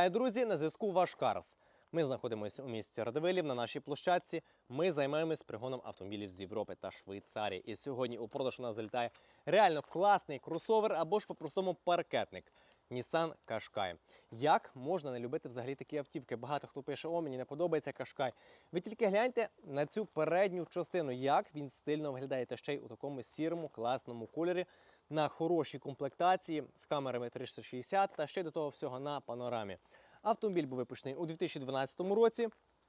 Вітаю, друзі! На зв'язку ваш Карс. Ми знаходимося у місті Радивилів на нашій площадці. Ми займаємось пригоном автомобілів з Європи та Швейцарії. І сьогодні у продаж у нас залітає реально класний кросовер або ж по-простому паркетник. Nissan Qashqai. Як можна не любити взагалі такі автівки? Багато хто пише, о, мені не подобається Qashqai. Ви тільки гляньте на цю передню частину, як він стильно виглядає, та ще й у такому сірому класному кольорі на хорошій комплектації з камерами 360 та ще до того всього на панорамі. Автомобіль був випущений у 2012 році.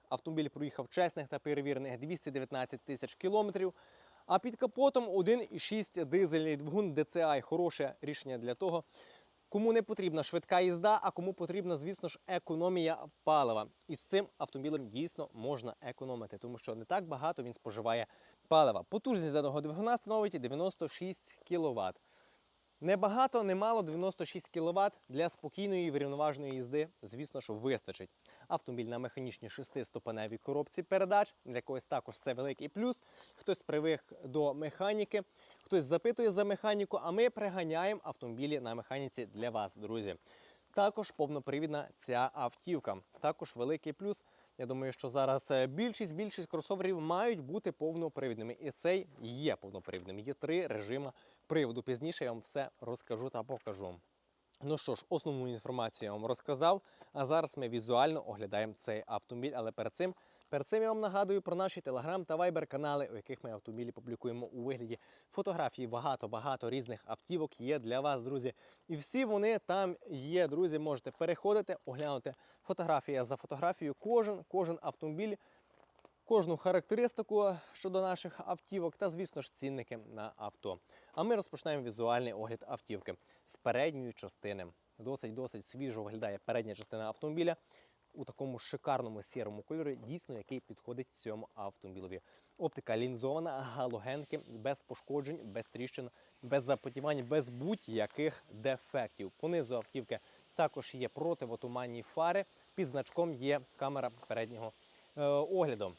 Автомобіль проїхав чесних та перевірених 219 тисяч кілометрів. А під капотом 1,6 дизельний двигун DCI. Хороше рішення для того, кому не потрібна швидка їзда, а кому потрібна, звісно ж, економія палива. І з цим автомобілем дійсно можна економити, тому що не так багато він споживає палива. Потужність даного двигуна становить 96 кВт. Небагато, немало 96 кВт для спокійної і врівноваженої їзди, звісно, що вистачить. Автомобіль на механічній шестиступеневій коробці передач. Для когось також це великий плюс. Хтось привик до механіки, хтось запитує за механіку, а ми приганяємо автомобілі на механіці для вас, друзі. Також повнопривідна ця автівка. Також великий плюс. Я думаю, що зараз е, більшість більшість кросоверів мають бути повнопривідними. І цей є повнопривідним. Є три режими приводу. Пізніше я вам все розкажу та покажу. Ну що ж, основну інформацію я вам розказав. А зараз ми візуально оглядаємо цей автомобіль. Але перед цим, перед цим я вам нагадую про наші телеграм та вайбер канали, у яких ми автомобілі публікуємо у вигляді фотографій. Багато-багато різних автівок є для вас, друзі. І всі вони там є, друзі. Можете переходити, оглянути фотографія за фотографією. Кожен, кожен автомобіль кожну характеристику щодо наших автівок та, звісно ж, цінники на авто. А ми розпочинаємо візуальний огляд автівки з передньої частини. Досить досить свіжо виглядає передня частина автомобіля у такому шикарному сірому кольорі, дійсно який підходить цьому автомобілові. Оптика лінзована, галогенки без пошкоджень, без тріщин, без запотівань, без будь-яких дефектів. Понизу автівки також є противотуманні фари. Під значком є камера переднього е, огляду.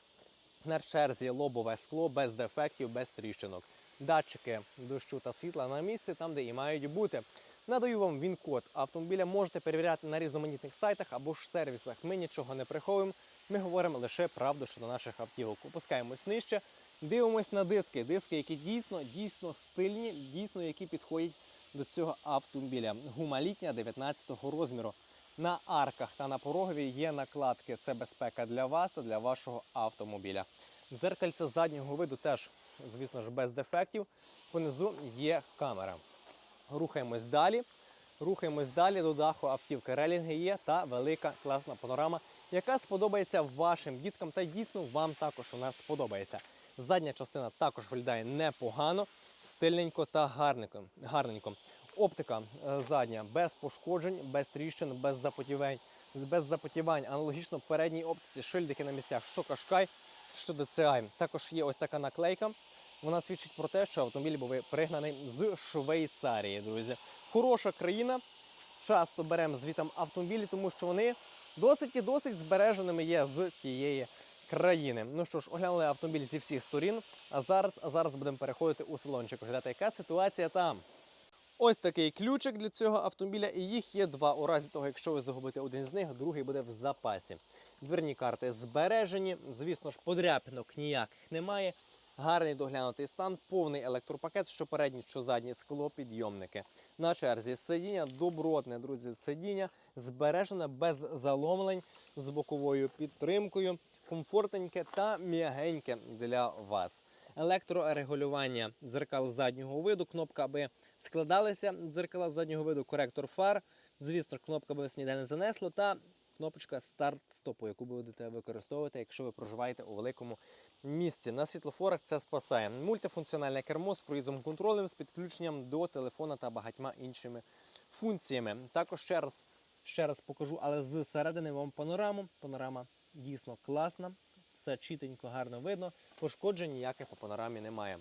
На черзі лобове скло без дефектів, без тріщинок. Датчики дощу та світла на місці, там, де і мають бути. Надаю вам він-код автомобіля. Можете перевіряти на різноманітних сайтах або ж сервісах. Ми нічого не приховуємо. Ми говоримо лише правду щодо наших автівок. Опускаємось нижче, дивимось на диски. Диски, які дійсно дійсно стильні, дійсно які підходять до цього автомобіля. Гума літня 19 розміру. На арках та на порогові є накладки. Це безпека для вас та для вашого автомобіля. Дзеркальце заднього виду теж, звісно ж, без дефектів. Понизу є камера. Рухаємось далі. Рухаємось далі до даху автівки. Релінги є та велика класна панорама, яка сподобається вашим діткам та дійсно вам також вона сподобається. Задня частина також виглядає непогано, стильненько та гарненько. Оптика е, задня без пошкоджень, без тріщин, без запотівань, без запотівань. Аналогічно передній оптиці шильдики на місцях, що Кашкай, що DCI. Також є ось така наклейка. Вона свідчить про те, що автомобіль був пригнаний з Швейцарії, друзі. Хороша країна. Часто беремо звітом автомобілі, тому що вони досить і досить збереженими є з тієї країни. Ну що ж, оглянули автомобіль зі всіх сторін. А зараз, а зараз будемо переходити у салончик. Оглядати, яка ситуація там. Ось такий ключик для цього автомобіля, і їх є два. У разі того, якщо ви загубите один з них, другий буде в запасі. Дверні карти збережені. Звісно ж, подряпинок ніяких немає. Гарний доглянутий стан, повний електропакет, що передні, що задні склопідйомники. На черзі сидіння, добротне, друзі, сидіння, збережене без заломлень з боковою підтримкою, комфортненьке та м'ягеньке для вас. Електрорегулювання дзеркал заднього виду, кнопка аби складалися дзеркала заднього виду, коректор фар. Звісно, кнопка аби вас не занесло, та кнопочка старт-стопу, яку будете використовувати, якщо ви проживаєте у великому місці. На світлофорах це спасає. Мультифункціональне кермо з круїзом контролем, з підключенням до телефона та багатьма іншими функціями. Також ще раз, ще раз покажу, але зсередини вам панораму. Панорама дійсно класна, все чітенько, гарно видно. Пошкоджень ніяких по панорамі немає.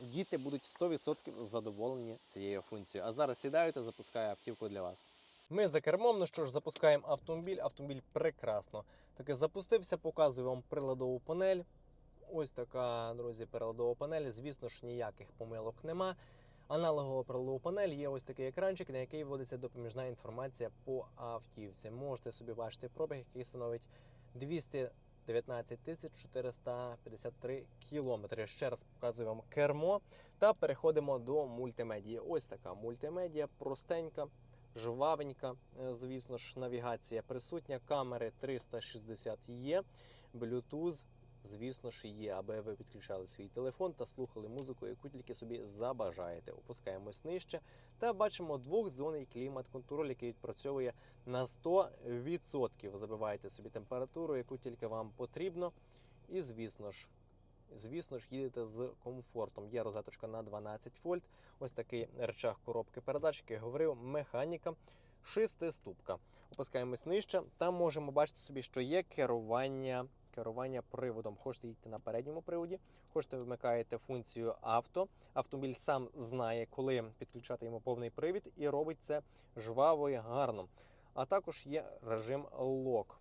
Діти будуть 100% задоволені цією функцією. А зараз сідаю та запускаю автівку для вас. Ми за кермом, ну що ж, запускаємо автомобіль. Автомобіль прекрасно. Таки запустився, показую вам приладову панель. Ось така, друзі, приладова панель. Звісно ж, ніяких помилок нема. Аналогова приладова панель є ось такий екранчик, на який вводиться допоміжна інформація по автівці. Можете собі бачити пробіг, який становить 219 тисяч 453 кілометри. Ще раз показую вам кермо та переходимо до мультимедії. Ось така мультимедія, простенька, жвавенька. Е, Звісно ж, навігація присутня, камери 360 є, Bluetooth звісно ж, є, аби ви підключали свій телефон та слухали музику, яку тільки собі забажаєте. Опускаємось нижче та бачимо двохзонний клімат-контроль, який відпрацьовує на 100%. Забиваєте собі температуру, яку тільки вам потрібно. І звісно ж. Звісно ж, їдете з комфортом. Є розеточка на 12 вольт. Ось такий речах коробки передач, як я говорив, механіка шестиступка. Опускаємось нижче. Там можемо бачити собі, що є керування керування приводом. Хочете їхати на передньому приводі, хочете вмикаєте функцію авто. Автомобіль сам знає, коли підключати йому повний привід, і робить це жваво і гарно. А також є режим лок.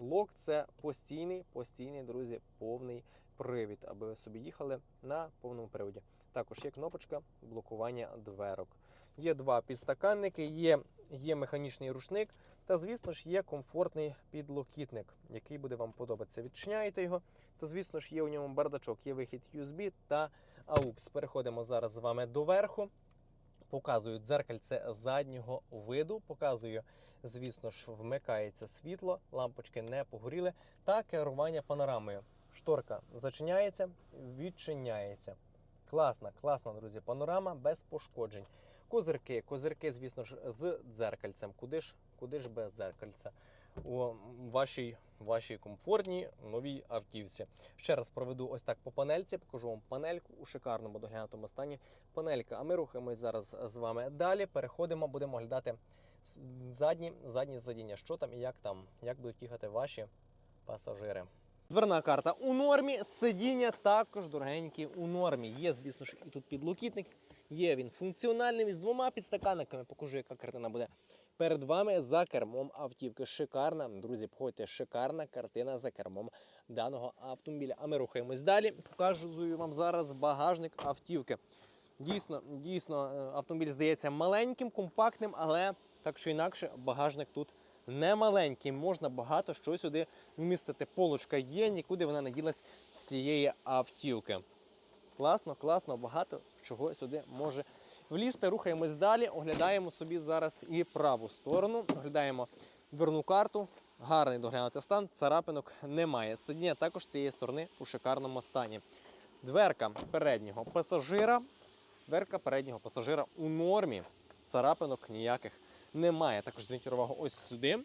Лок це постійний, постійний, друзі, повний привід, аби ви собі їхали на повному приводі. Також є кнопочка блокування дверок. Є два підстаканники, є, є механічний рушник. Та, звісно ж, є комфортний підлокітник, який буде вам подобатися. Відчиняєте його, то, звісно ж, є у ньому бардачок, є вихід USB та AUX. Переходимо зараз з вами до верху. Показую дзеркальце заднього виду. Показую, звісно ж, вмикається світло, лампочки не погоріли, та керування панорамою. Шторка зачиняється, відчиняється. Класна, класна, друзі, панорама без пошкоджень. Козирки, козирки, звісно ж, з дзеркальцем. Куди ж, куди ж без дзеркальця? У вашій, вашій комфортній новій автівці. Ще раз проведу ось так по панельці, покажу вам панельку у шикарному доглянутому стані. Панелька. А ми рухаємось зараз з вами далі. Переходимо, будемо оглядати задні, задні задіння. Що там і як там, як будуть їхати ваші пасажири. Дверна карта у нормі, сидіння також дорогенькі у нормі. Є, звісно ж, і тут підлокітник. Є він функціональним із двома підстаканниками. Покажу, яка картина буде перед вами за кермом автівки. Шикарна, друзі, походьте, шикарна картина за кермом даного автомобіля. А ми рухаємось далі. Показую вам зараз багажник автівки. Дійсно, дійсно, е, автомобіль здається маленьким, компактним, але так чи інакше, багажник тут не маленький. Можна багато що сюди вмістити. Полочка є, нікуди вона не ділась з цієї автівки. Класно, класно, багато чого сюди може влізти. Рухаємось далі, оглядаємо собі зараз і праву сторону. Оглядаємо дверну карту. Гарний доглянутий стан, царапинок немає. Сидіння також цієї сторони у шикарному стані. Дверка переднього пасажира. Дверка переднього пасажира у нормі. Царапинок ніяких немає. Також зверніть увагу ось сюди.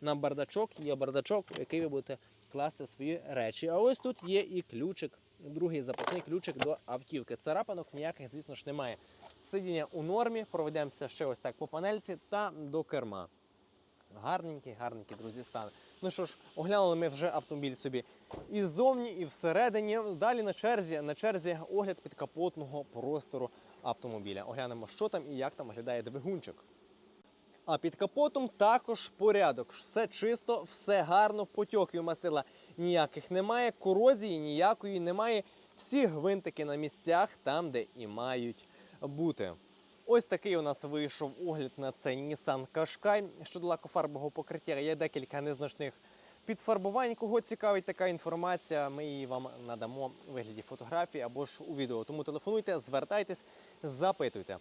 На бардачок є бардачок, в який ви будете класти свої речі. А ось тут є і ключик, другий запасний ключик до автівки. Царапинок ніяких, звісно ж, немає. Сидіння у нормі, проведемося ще ось так по панельці та до керма. Гарненький, гарненький, друзі, стан. Ну що ж, оглянули ми вже автомобіль собі і ззовні, і всередині. Далі на черзі, на черзі огляд підкапотного простору автомобіля. Оглянемо, що там і як там виглядає двигунчик. А під капотом також порядок. Все чисто, все гарно, потьоків мастила ніяких немає, корозії ніякої немає. Всі гвинтики на місцях там, де і мають бути. Ось такий у нас вийшов огляд на цей Nissan Qashqai. Щодо лакофарбового покриття є декілька незначних підфарбувань. Кого цікавить така інформація, ми її вам надамо у вигляді фотографії або ж у відео. Тому телефонуйте, звертайтесь, запитуйте.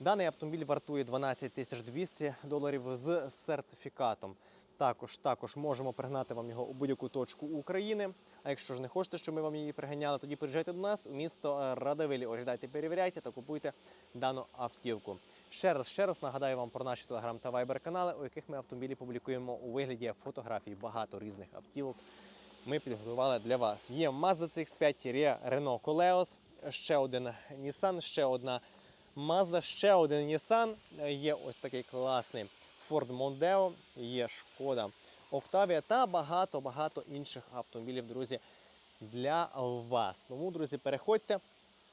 Даний автомобіль вартує 12 200 доларів з сертифікатом. Також, також можемо пригнати вам його у будь-яку точку України. А якщо ж не хочете, щоб ми вам її приганяли, тоді приїжджайте до нас у місто Радивилі. Оглядайте, перевіряйте та купуйте дану автівку. Ще раз, ще раз нагадаю вам про наші телеграм та вайбер канали, у яких ми автомобілі публікуємо у вигляді фотографій. Багато різних автівок ми підготували для вас. Є Mazda CX-5, є Renault Koleos, ще один Nissan, ще одна Mazda, ще один Nissan. Є ось такий класний Ford Mondeo, є Шкода Octavia та багато-багато інших автомобілів, друзі, для вас. Тому, друзі, переходьте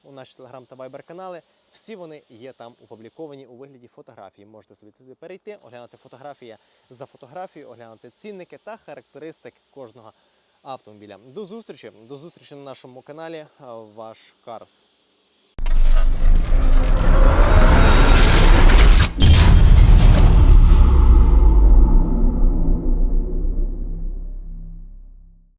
у наші телеграм та вайбер канали. Всі вони є там опубліковані у вигляді фотографії. Можете собі туди перейти, оглянути фотографія за фотографією, оглянути цінники та характеристик кожного автомобіля. До зустрічі, до зустрічі на нашому каналі. Ваш Карс.